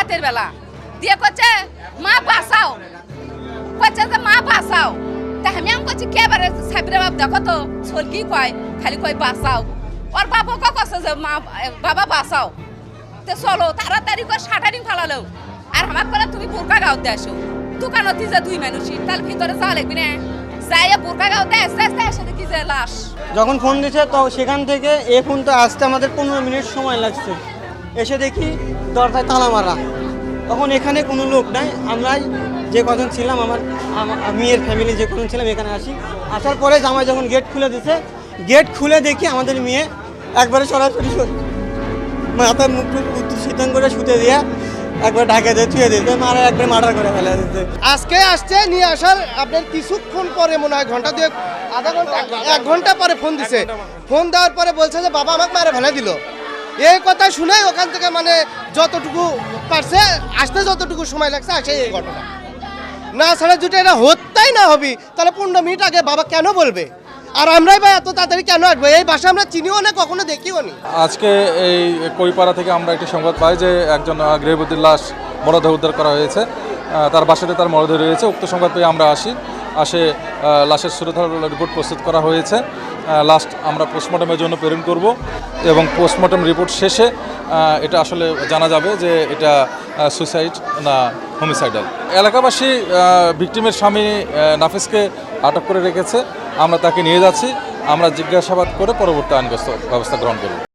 এতের বেলা। দিয়ে করছে মা বাসাও করছে যে, মা বাসাও তা আমি আমি করছি কে বারে সাবিরে বাপ, দেখো তো ছোল কি কয়, খালি কয়, বাঁচাও। ওর বাবাকে কছে যে, মা বাবা, বাঁচাও। তে চলো, তাড়াতাড়ি করে শাটারিং ফালালো। আর আমার করে তুমি বোরকা গাঁওতে আসো। দোকানত যে দুই মানুষই তার ভিতরে যাওয়া লাগবে না। যাই বোরকা গাঁওতে আস্তে আস্তে এসে দেখি যে লাশ। যখন ফোন দিছে, তো সেখান থেকে এ তো আসতে আমাদের পনেরো মিনিট সময় লাগছে। এসে দেখি দরজায় তালা মারা। তখন এখানে কোনো লোক নাই আমরাই যে কজন ছিলাম আমার মেয়ের ফ্যামিলি যে কজন ছিলাম এখানে আসি। আসার পরে জামাই যখন গেট খুলে দিছে গেট খুলে দেখি আমাদের মেয়ে একবারে সরাসরি সর- মাথার মুখ শীতন করে শুতে দিয়ে একবার ঢাকা দিয়ে থুয়ে দিতে মারা একবার মার্ডার করে ফেলে দিতে আজকে আসছে নিয়ে আসার আপনার কিছুক্ষণ পরে মনে হয় ঘণ্টা দুয়েক আধা ঘণ্টা এক ঘণ্টা পরে ফোন দিছে। ফোন দেওয়ার পরে বলছে যে বাবা আমাকে মারে ফেলে দিল। এই কথা শুনে ওখান থেকে মানে যতটুকু পারছে আসতে যতটুকু সময় লাগছে আসে এই ঘটনা। না ছাড়া যদি এটা হত্যাই না হবি তাহলে পনেরো মিনিট আগে বাবা কেন বলবে? আর আমরাই বা এত তাড়াতাড়ি কেন আসব? এই বাসা আমরা চিনিও না কখনো দেখিও নি। আজকে এই কইপাড়া থেকে আমরা একটি সংবাদ পাই যে একজন আহ, গৃহবধূর লাশ মরদেহ উদ্ধার করা হয়েছে। তার বাসাতে তার মরদেহ রয়েছে। উক্ত সংবাদ পেয়ে আমরা আসি। আসে লাশের সুরধার রিপোর্ট প্রস্তুত করা হয়েছে। লাস্ট আমরা পোস্টমর্টমের জন্য প্রেরণ করব এবং পোস্টমর্টম রিপোর্ট শেষে এটা আসলে জানা যাবে যে এটা সুইসাইড না হোমিসাইডাল এলাকাবাসী ভিক্টিমের স্বামী নাফিসকে আটক করে রেখেছে। আমরা তাকে নিয়ে যাচ্ছি। আমরা জিজ্ঞাসাবাদ করে পরবর্তী আইনগ্রস্ত ব্যবস্থা গ্রহণ করব।